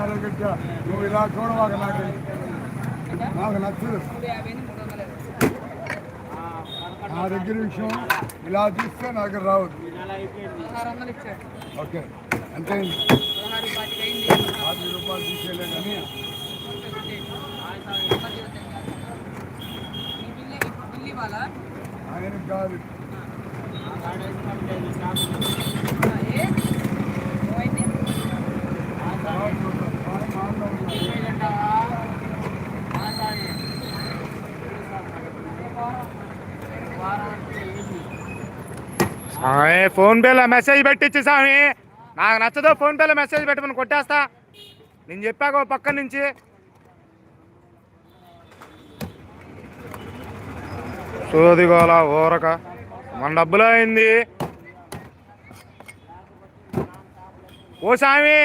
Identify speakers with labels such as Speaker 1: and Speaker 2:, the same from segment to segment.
Speaker 1: ఏడున్నర గట్ట నువ్వు ఇలా చూడవాక నాకు నాకు నచ్చదు. నా దగ్గర విషయం ఇలా చూస్తే నాకు రావద్దు. ఓకే ఎంత అయింది యాభై రూపాయలు తీసేలే కానీ. ఆయన కాదు.
Speaker 2: స్వామి ఫోన్ పేలో మెసేజ్ పెట్టించి స్వామి. నాకు నచ్చదు ఫోన్ పేలో మెసేజ్ పెట్టమని కొట్టేస్తా. నేను చెప్పాక పక్క నుంచి. సోదిగోల ఊరక. మన డబ్బులో అయింది. ఓ స్వామి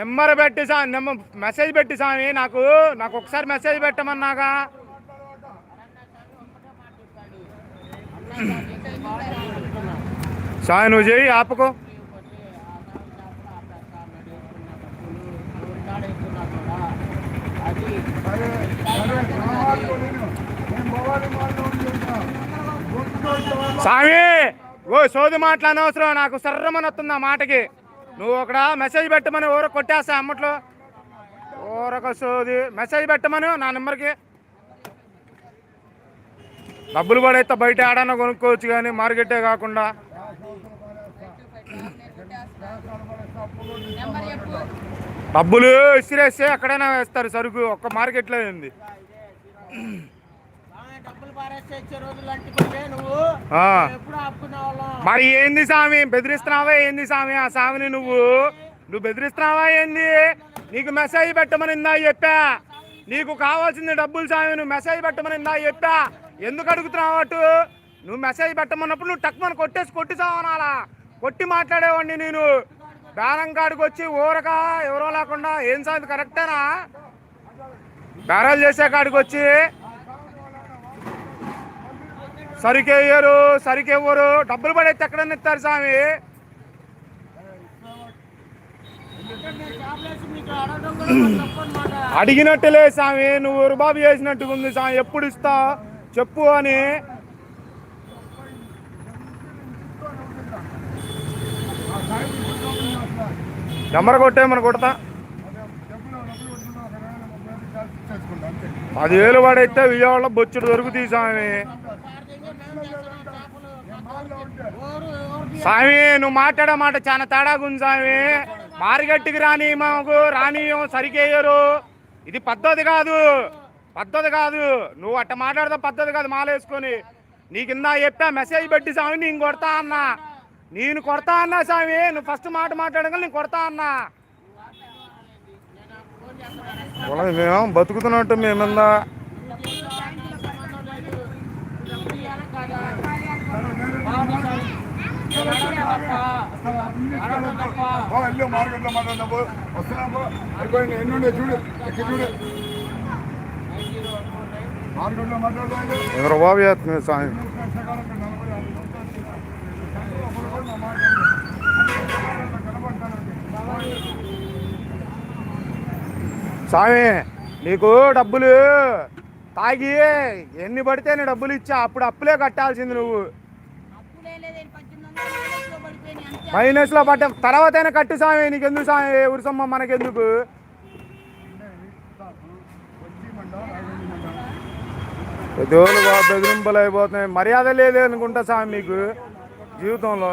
Speaker 2: నెంబర్ పెట్టి సా నెంబర్ మెసేజ్ పెట్టి స్వామి. నాకు నాకు ఒకసారి మెసేజ్ పెట్టమన్నాగా. స్వామి నువ్వు చేయి ఆపకు స్వామి ఓ సోది మాట్లాడనవసరం నాకు సర్రమని వస్తుంది ఆ మాటకి. నువ్వు ఒకడ మెసేజ్ పెట్టమని ఊర కొట్టేస్తా అమ్మట్లో. ఊరక సోది. మెసేజ్ పెట్టమని నా నెంబర్కి. డబ్బులు పడైతే బయట ఆడన్నా కొనుక్కోవచ్చు కానీ మార్కెటే కాకుండా. డబ్బులు ఇసిరేస్తే ఎక్కడైనా వేస్తారు సరుకు. ఒక్క మార్కెట్లో ఉంది మరి ఏంది స్వామి బెదిరిస్తున్నావా ఏంది స్వామి ఆ స్వామిని నువ్వు? నువ్వు బెదిరిస్తున్నావా ఏంది? నీకు మెసేజ్ పెట్టమని ఇందా చెప్పా? నీకు కావాల్సింది డబ్బులు స్వామి నువ్వు మెసేజ్ పెట్టమని ఇందా చెప్పా? ఎందుకు అడుగుతున్నావు అటు? నువ్వు మెసేజ్ పెట్టమన్నప్పుడు నువ్వు టక్మని కొట్టేసి కొట్టి చావనాలా కొట్టి మాట్లాడేవాడిని నేను. బేరం కాడికి వచ్చి ఊరక ఎవరో లేకుండా ఏం సార్ కరెక్టేనా? బేరాలు చేసే కాడికి వచ్చి సరికేయరు సరికెవ్వరు డబ్బులు పడేస్తే ఎక్కడన్నా ఇస్తారు స్వామి.
Speaker 3: అడిగినట్టు లేదు
Speaker 2: అడిగినట్టులే స్వామి నువ్వు రుబాబు చేసినట్టుగా ఉంది స్వామి. ఎప్పుడు ఇస్తావు చెప్పు అని నెంబర్ కొట్టేమని కొడతా? పదివేలు పడైతే విజయవాడలో బొచ్చుడు దొరుకుతాయి స్వామి. స్వామి నువ్వు మాట్లాడే మాట చాలా తేడాగా ఉంది స్వామి. మార్కెట్కి రాని మాకు రానియం సరికేయరు ఇది పద్ధతి కాదు. పద్ధతి కాదు. నువ్వు అట్ట మాట్లాడితే పద్ధతి కాదు మాలేసుకొని. నీ కింద చెప్పా మెసేజ్ పెట్టి స్వామి నేను కొడతా అన్నా. నేను కొడతా అన్నా స్వామి నువ్వు ఫస్ట్ మాట మాట్లాడగా నేను కొడతా అన్నా. మేము బతుకుతున్నట్టు మేమిందా?
Speaker 1: వెళ్ళు మార్కెట్లో మాట్లాడినప్పు వస్తున్నాము అయిపోయింది. ఎన్ని ఉండే చూడు ఎక్కి చూడు. మార్కెట్లో మాట్లాడదాం.
Speaker 2: ఎవరు బాబు చేస్తుంది స్వామి. స్వామి నీకు డబ్బులు తాగి ఎన్ని పడితే నీ డబ్బులు ఇచ్చా అప్పుడు అప్పులే కట్టాల్సింది నువ్వు. మైనస్లో పట్ట తర్వాత అయినా కట్టు స్వామి నీకెందుకు స్వామి? ఉరిసమ్మ మనకెందుకు? పెద్దోళ్ళు బెదిరింపులు అయిపోతున్నాయి మర్యాద లేదే అనుకుంటా స్వామి మీకు జీవితంలో.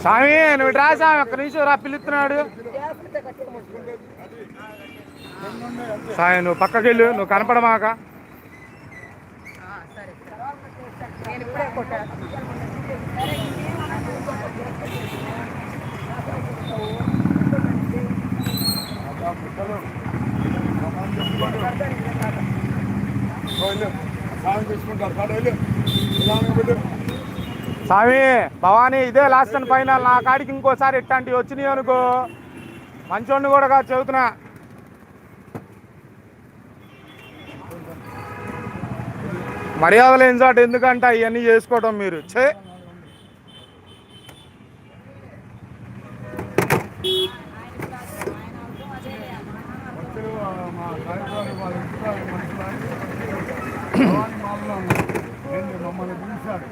Speaker 2: స్వామి నువ్వు రా స్వామి ఒక్క నిమిషం రా పిలుతున్నాడు స్వామి నువ్వు పక్కకి వెళ్ళు నువ్వు కనపడమాక.
Speaker 4: సాయం
Speaker 1: చేసుకుంటారు కాడ
Speaker 2: స్వామి భవానీ ఇదే లాస్ట్ అండ్ ఫైనల్ నా కాడికి ఇంకోసారి ఇట్లాంటివి వచ్చినాయి అనుకో. మంచోడిని కూడా కాదు చెబుతున్నా మర్యాద లేని చాటు ఎందుకంటే అవన్నీ చేసుకోవడం మీరు? చే
Speaker 1: వచ్చారు మా సాయిబాబు వాళ్ళ ఇంటిలో మనుషులు భవానీ మామూలు ఉన్నారు. ఏంటి మమ్మల్ని పిలిచారు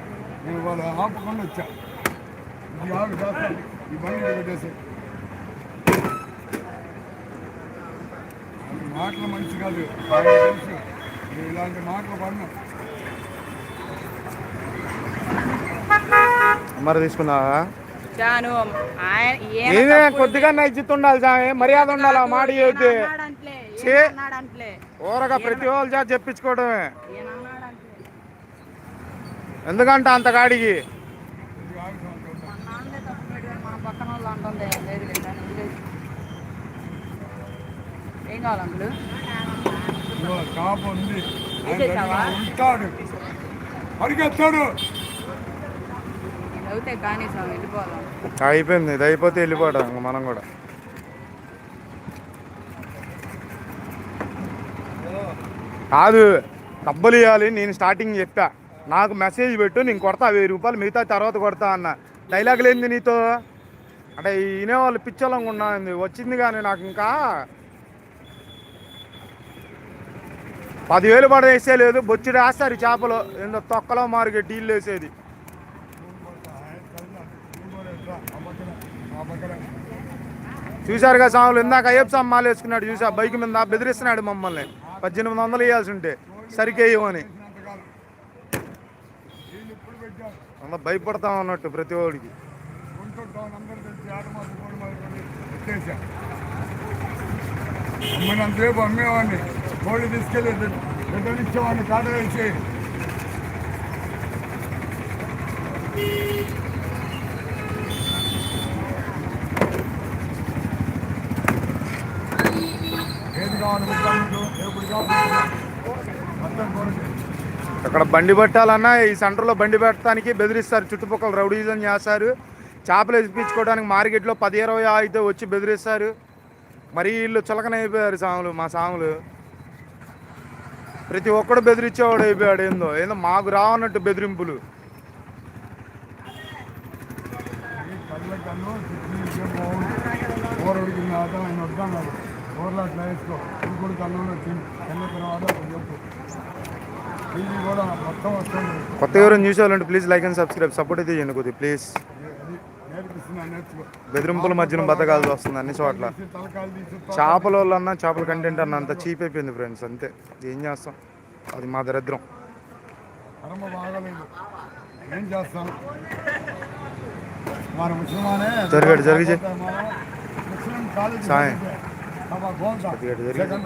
Speaker 1: ఆపుకొని వచ్చా. ఇది ఆగు చేస్తాను ఈ బండి పెట్టేసి. మాటలు మంచి కాదు. బాగా తెలుసు. నేను ఇలాంటి మాటలు పడినా.
Speaker 2: మరి తీసుకున్నావా?
Speaker 4: ఈయన
Speaker 2: నేనే కొద్దిగా నైజిత్ ఉండాలి సామి మర్యాద ఉండాలి ఆ మాట చెబితే. ఊరగా ప్రతి వాళ్ళు చేత చెప్పించుకోవడమే
Speaker 4: ఈయన అన్నాడంట్లే.
Speaker 2: ఎందుకంటే అంత కాడికి
Speaker 1: ఇది ఆగు సంవత్సరం.
Speaker 4: మన నాన్నదే తప్పు పెట్టాడు, మన పక్కన వాళ్ళు అంటుంది లేదు ఏం
Speaker 1: ఉంది. ఉంటాడు. పరిగెత్తాడు.
Speaker 4: కానీ సార్ వెళ్ళిపోదాం.
Speaker 2: అయిపోయింది ఇది అయిపోతే వెళ్ళిపోవడం ఇంక మనం కూడా. కాదు డబ్బులు ఇవ్వాలి నేను స్టార్టింగ్ చెప్పా. నాకు మెసేజ్ పెట్టు నేను కొడతా వెయ్యి రూపాయలు మిగతా తర్వాత కొడతా అన్న. డైలాగ్ లేనిది నీతో? అంటే వినేవాళ్ళు పిచ్చోళంగా ఉన్నాను వచ్చింది కానీ నాకు ఇంకా పదివేలు పడేసే లేదు. బొచ్చుడు వేస్తారు ఈ చేపలు. ఏందో తొక్కలో మారిగే డీల్ వేసేది. చూశారుగా కదా సాములు? ఇందాక అయ్యప్ప స్వామి మాల వేసుకున్నాడు చూసా బైక్ మీద బెదిరిస్తున్నాడు మమ్మల్ని. పద్దెనిమిది వందలు వేయాల్సి ఉంటే సరికేయమని
Speaker 1: చేసినంతకాలం వీళ్ళు ఇప్పుడు పెట్టారు
Speaker 2: అలా భయపడతాం అన్నట్టు ప్రతి ఒడికి
Speaker 1: గుంటూరు అమ్మినంతసేపు అమ్మేవాడిని కోడి తీసుకెళ్ళి రిటర్న్ ఇచ్చేవాడిని కాట వేసి ఏది కావాలి ముఖ్యమంత్రి ఎప్పుడు కావాలి మొత్తం కోరిక
Speaker 2: అక్కడ బండి పెట్టాలన్నా ఈ సెంటర్లో బండి పెట్టడానికి బెదిరిస్తారు. చుట్టుపక్కల రౌడీజం చేస్తారు చేపలు ఎదిపించుకోవడానికి మార్కెట్లో పది ఇరవై అయితే వచ్చి బెదిరిస్తారు. మరి వీళ్ళు చులకన అయిపోయారు సాములు మా సాములు. ప్రతి ఒక్కడు బెదిరించేవాడు అయిపోయాడు ఏందో ఏందో మాకు రావన్నట్టు బెదిరింపులు.
Speaker 1: ఊర్లో అట్లా వేసుకో. ఇంకొకటి కన్నులో తిన్న తర్వాత చెప్పు ఇది కూడా మొత్తం వస్తుంది
Speaker 2: కొత్త ఎవరైనా చూసేవాళ్ళంటే please like and subscribe support అయితే చేయండి కొద్దిగా ప్లీజ్ బెదిరింపుల మధ్యన బతకాల్సి వస్తుంది అన్ని చోట్ల. చేపల వాళ్ళు అన్నా చేపల కంటెంట్ అన్న అంత చీప్ అయిపోయింది ఫ్రెండ్స్ అంతే. ఏం చేస్తాం? అది మా దరిద్రం. జరిగాడు, జరిగి- సాయం. జరిగాడు, జరిగాడు.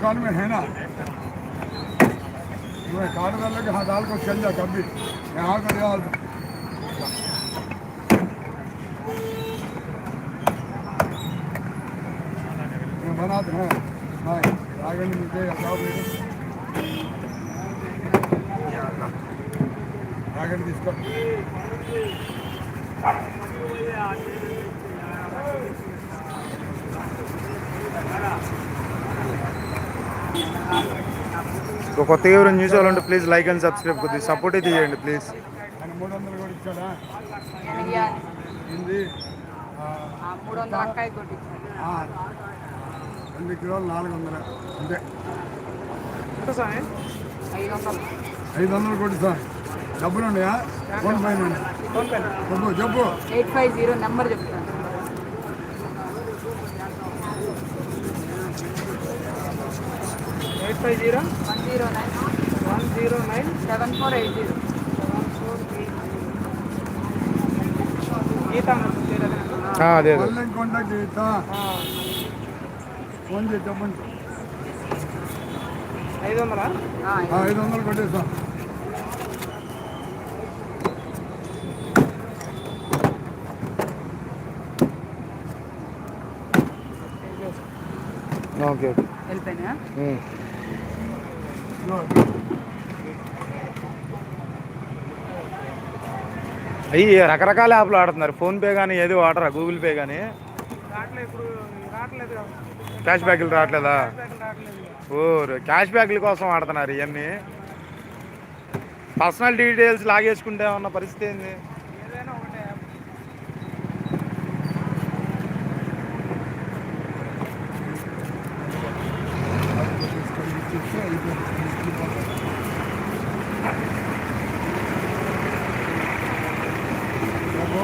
Speaker 1: दुकान में है ना? मैं काट कर लगे हाँ दाल को चल जा कभी। यहाँ कर बना दूँ हाँ। आगे
Speaker 2: ఇంకో కొత్తగా ఎవరైనా చూసేవాళ్ళంటే ప్లీజ్ లైక్ అండ్ సబ్స్క్రైబ్ కొద్దిగా సపోర్ట్ అయితే చేయండి ప్లీజ్
Speaker 1: రెండు కిలోలు నాలుగు వందలు. అంతే.
Speaker 4: ఐదు వందలు.
Speaker 1: ఐదు వందలు కొట్టిస్తా డబ్బులు ఉన్నాయా? ఫోన్ పైన ఉన్నాయి. చెప్పు చెప్పు.
Speaker 4: ఎయిట్ ఫైవ్ జీరో నెంబర్ చెప్తాను
Speaker 3: eight five zero?
Speaker 4: One zero nine.
Speaker 3: One zero nine?
Speaker 4: Seven four eight zero.
Speaker 3: Seven four eight Geetha అన్నట్టు పేరు అదే అన్న?
Speaker 2: ఆ, అదే అదే.
Speaker 1: మళ్ళీ కొండ గీత
Speaker 3: ఆ,
Speaker 1: ఫోన్ చేసి చెప్పండి
Speaker 3: ఐదు వందలా
Speaker 1: ఆ, ఐదు. వందలు కొట్టేస్తాం.
Speaker 2: ఓకే. ఓకే.
Speaker 4: వెళ్ళిపోయినా
Speaker 2: అయ్యి రకరకాల యాప్లు ఆడుతున్నారు ఫోన్పే కానీ ఏది వాడరా? గూగుల్ పే కానీ క్యాష్ బ్యాక్లు రావట్లేదా?
Speaker 3: బ్యాక్ రావట్లేదు.
Speaker 2: ఓ క్యాష్ బ్యాక్ల కోసం ఆడుతున్నారు ఇవన్నీ పర్సనల్ డీటెయిల్స్ లాగేసుకుంటే ఉన్న పరిస్థితి ఏంది?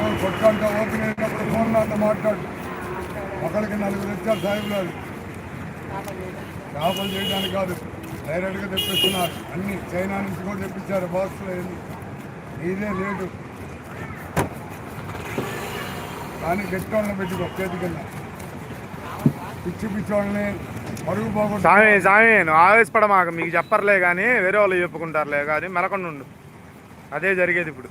Speaker 1: మనం కొట్టంట ఓపెన్ అయినప్పుడు ఫోన్లో నాతో మాట్లాడు. ఒకరికి నలుగురు వచ్చారు సాయిబులాలు. చేపలు చేయడానికి కాదు డైరెక్ట్గా తెప్పిస్తున్నారు. అన్ని చైనా నుంచి కూడా తెప్పించారు బాక్స్లో అన్ని ఇదే లేదు కానీ గట్టివాళ్ళని పెట్టుకో చేతి కింద. పిచ్చి పిచ్చి వాళ్ళని పరుగు పోగొట్టు.
Speaker 2: సామి సామి నువ్వు ఆవేశపడ మాకు మీకు చెప్పర్లే కానీ వేరే వాళ్ళు చెప్పుకుంటారులే కానీ మెలకొండు అదే జరిగేది ఇప్పుడు.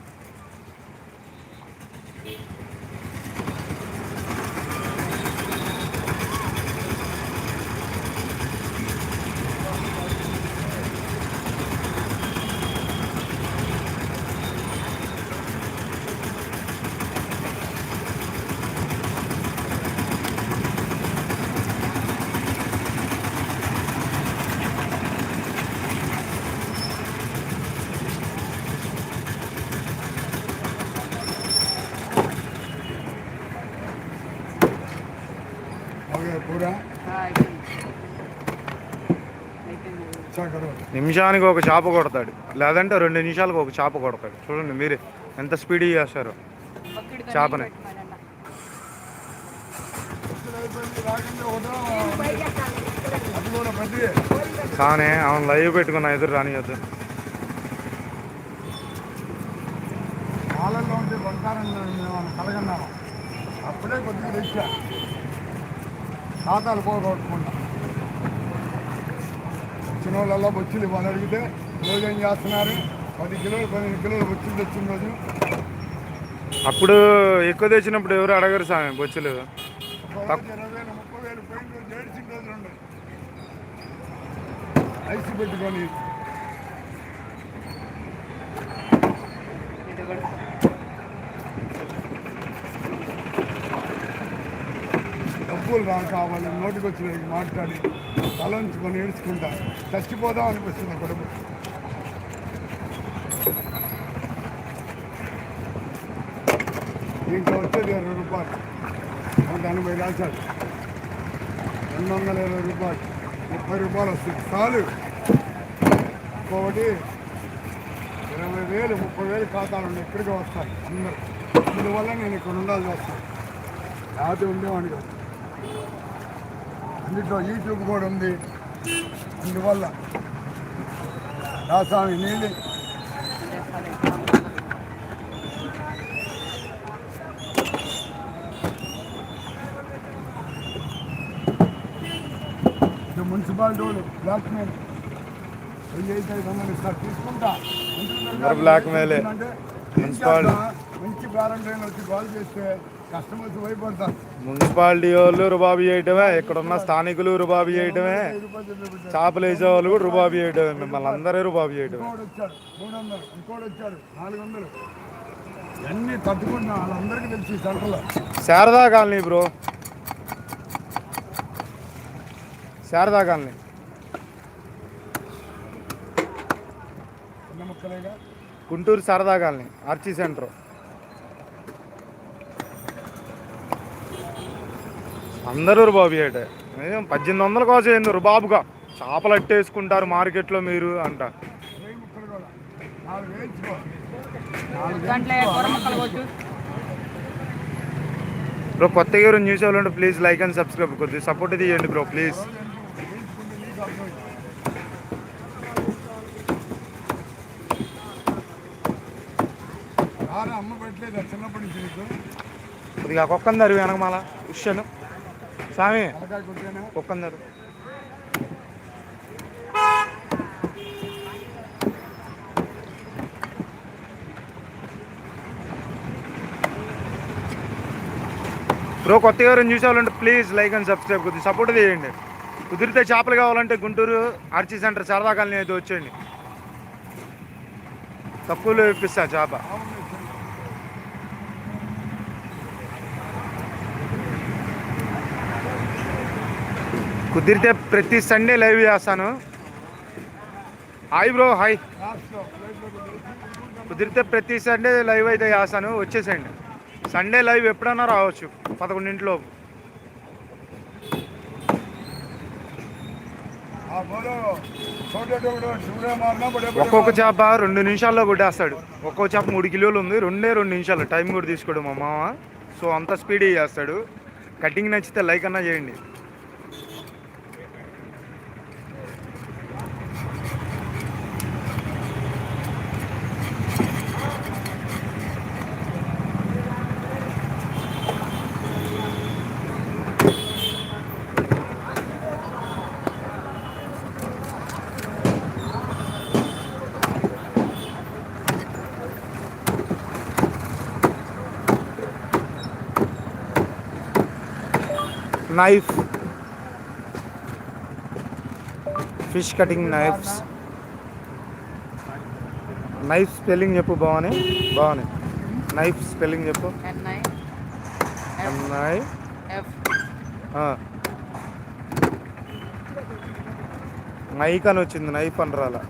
Speaker 2: నిమిషానికి ఒక చేప కొడతాడు లేదంటే రెండు నిమిషాలకు ఒక చేప కొడతాడు చూడండి మీరే ఎంత స్పీడ్ చేస్తారో చేపనే. కానీ అవును లైవ్ పెట్టుకున్న ఎదురు రానియద్దు
Speaker 1: పాలల్లో ఉంటే బంగారం మేము కలగన్నాము అప్పుడే కొద్దిగా తెచ్చా ఖాతాలు పోగొట్టుకుంటా. వచ్చిన వాళ్ళల్లో బొచ్చులు ఇవ్వని అడిగితే రోజు ఏం చేస్తున్నారు? పది కిలోలు పదిహేను కిలోలు బొచ్చులు తెచ్చిన రోజు.
Speaker 2: అప్పుడు ఎక్కువ తెచ్చినప్పుడు ఎవరు అడగరు సామి బొచ్చులు?
Speaker 1: ముప్పై వేలు రోజు ఏడ్చిన రోజులు ఉన్నాయి ఐస్ పెట్టుకొని.
Speaker 4: ఇది
Speaker 1: రా కావాలి నోటికి వచ్చిన మాట్లాడి తలంచుకొని ఏడ్చుకుంటా. చచ్చిపోదాం అనిపిస్తుంది కొడుకు. దీంట్లో వచ్చేది ఇరవై రూపాయలు. నూట ఎనభై రాశాడు రెండు వందల ఇరవై రూపాయలు. ముప్పై రూపాయలు వస్తుంది. చాలు. ఇంకొకటి ఇరవై వేలు ముప్పై వేలు ఖాతాలు ఉన్నాయి. ఇక్కడికి వస్తాయి అందరూ. అందువల్ల నేను ఇక్కడ ఉండాల్సి వస్తాను రాత్రి ఉండేవాడిని కాదు. అందులో యూట్యూబ్ కూడా ఉంది. అందువల్ల రాసామి నీళ్ళు మున్సిపాలిటీ వాళ్ళు బ్లాక్ మెయిల్. తీసుకుంటా.
Speaker 2: ఏ.
Speaker 1: అంటే
Speaker 2: మున్సిపాలిటీ.
Speaker 1: మంచి వ్యాలంటైన్ వచ్చి కాల్ చేస్తే కస్టమర్స్ భయపడతారు.
Speaker 2: మున్సిపాలిటీ వాళ్ళు రుబాబు చేయటమే ఇక్కడ ఉన్న స్థానికులు రుబాబు చేయటమే చేపలు వేసే వాళ్ళు కూడా రుబాబు చేయటమే మిమ్మల్ని అందరూ రుబాబు చేయటమే.
Speaker 1: తట్టుకుంటున్నా వాళ్ళందరికీ తెలిసి సెంటర్లో
Speaker 2: Sharada colony bro.
Speaker 1: Sharada colony.
Speaker 2: Guntur Sharada colony arch centre. అందరూ బాబు ఏటే. పద్దెనిమిది వందల కోసం ఏంది బాబుగా. చేపలు అట్టేసుకుంటారు మార్కెట్లో మీరు అంట. బ్రో కొత్త ఎవరు న్యూస్ ఉంటే ప్లీజ్ లైక్ అండ్ సబ్స్క్రైబ్. కొద్ది సపోర్ట్ తీయండి బ్రో ప్లీజ్.
Speaker 1: అమ్మ పెట్టలేదు? చిన్నప్పటి నుంచి
Speaker 2: కొద్దిగా కుక్కని తరివి వెనక మళ్ళా
Speaker 1: విషయాలు స్వామి
Speaker 2: కుక్కందరు బ్రో కొత్తగా ఎవరైనా చూసేవాళ్ళంటే ప్లీజ్ లైక్ అండ్ సబ్స్క్రైబ్ కొద్దిగా సపోర్ట్ చేయండి. కుదిరితే చేపలు కావాలంటే Guntur arch centre Sarada colony అయితే వచ్చేయండి. తక్కువలో ఇప్పిస్తా చేప. కుదిరితే ప్రతి సండే లైవ్ చేస్తాను. హాయ్ బ్రో హాయ్ కుదిరితే ప్రతి సండే లైవ్ అయితే చేస్తాను. వచ్చేసేయండి. సండే లైవ్ ఎప్పుడన్నా రావచ్చు. పదకొండింటిలో ఒక్కొక్క చేప రెండు నిమిషాల్లో కొట్టేస్తాడు. ఒక్కొక్క చేప మూడు కిలోలు ఉంది. రెండే రెండు నిమిషాలు. టైం కూడా తీసుకోడు మా మామ. సో అంత స్పీడ్ చేస్తాడు. కటింగ్ నచ్చితే లైక్ అన్నా చేయండి. Knife fish cutting knives knife spelling చెప్పు బావని. బావని. నైఫ్ స్పెల్లింగ్ చెప్పు.
Speaker 4: ఎన్ఐ ఎఫ్
Speaker 2: మైక్ అని వచ్చింది నైఫ్ అని రాలా